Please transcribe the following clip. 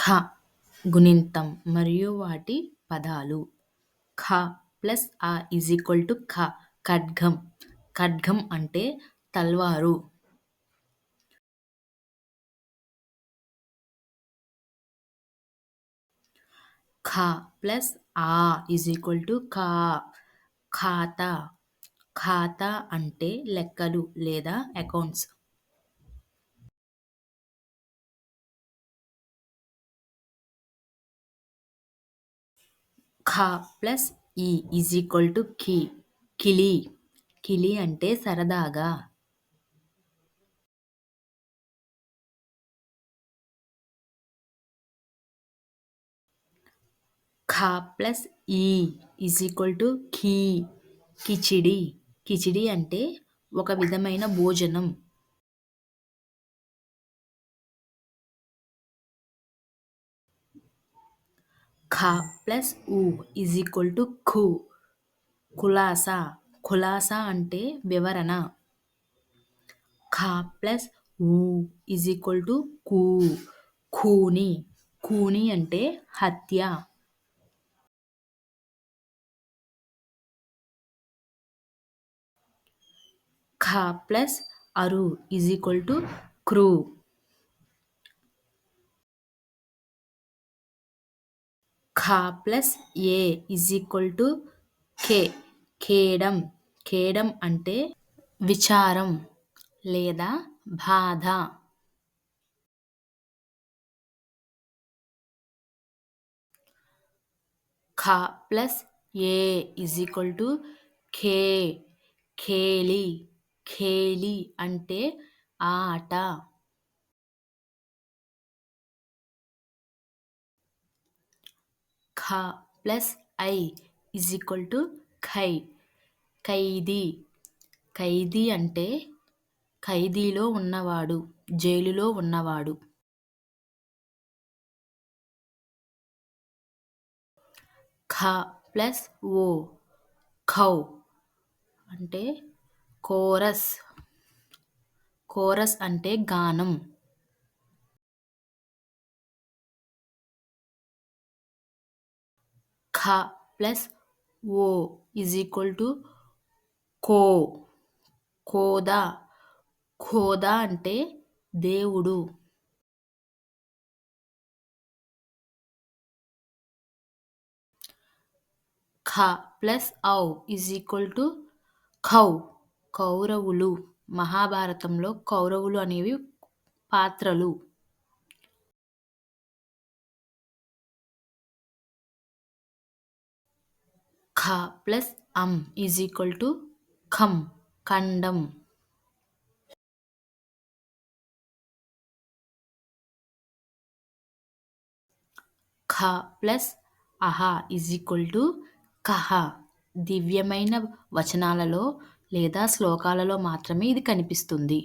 ఖ గుణింతం మరియు వాటి పదాలు. ఖ ప్లస్ ఆ ఈజ్ ఈక్వల్ టు ఖ ఖడ్గం. ఖడ్గం అంటే తల్వారు. ఖ ప్లస్ ఆ ఈజ్ ఈక్వల్ టు ఖా ఖాతా. ఖాతా అంటే లెక్కలు లేదా అకౌంట్స్. ఖ ప్లస్ ఈ ఈజ్ ఈక్వల్ టు కి. కిలి. కిలి అంటే సరదాగా. ఖ ప్లస్ ఈ ఈజ్ ఈక్వల్ టు ఖీ కిచిడి. కిచిడి అంటే ఒక విధమైన భోజనం. ఖ ప్లస్ ఉ ఈజ్ ఈక్వల్ టు ఖు ఖులాసా ఖులాసా అంటే వివరణ ఖ ప్లస్ ఊ ఈజ్ ఈక్వల్ టు కూ ఖూని ఖూని అంటే హత్య ఖ ప్లస్ అరు ఈజ్ ఈక్వల్ టు క్రూ ఖ plus A is equal to కే. ఖేడం ఖేడం అంటే విచారం లేదా బాధ. ఖ plus A is equal to ఖే ఖేలి ఖేలి అంటే ఆట. ఖ plus I is equal to ఖై ఖైదీ ఖైదీ అంటే ఖైదీలో ఉన్నవాడు జైలులో ఉన్నవాడు. ఖ ప్లస్ ఓ ఖౌ అంటే కోరస్. కోరస్ అంటే గానం. ఖ ప్లస్ ఓ ఈజ్ ఈక్వల్ టు కో కోదా ఖోదా అంటే దేవుడు. ఖ ప్లస్ ఔ ఈజ్ ఈక్వల్ టు ఖౌ కౌరవులు. మహాభారతంలో కౌరవులు అనేవి పాత్రలు. ఖ ప్లస్ అమ్ ఈజ్ ఈక్వల్ టు ఖం ఖండం ఖ ప్లస్ అహ ఈజ్ ఈక్వల్ టు కహ దివ్యమైన వచనాలలో లేదా శ్లోకాలలో మాత్రమే ఇది కనిపిస్తుంది.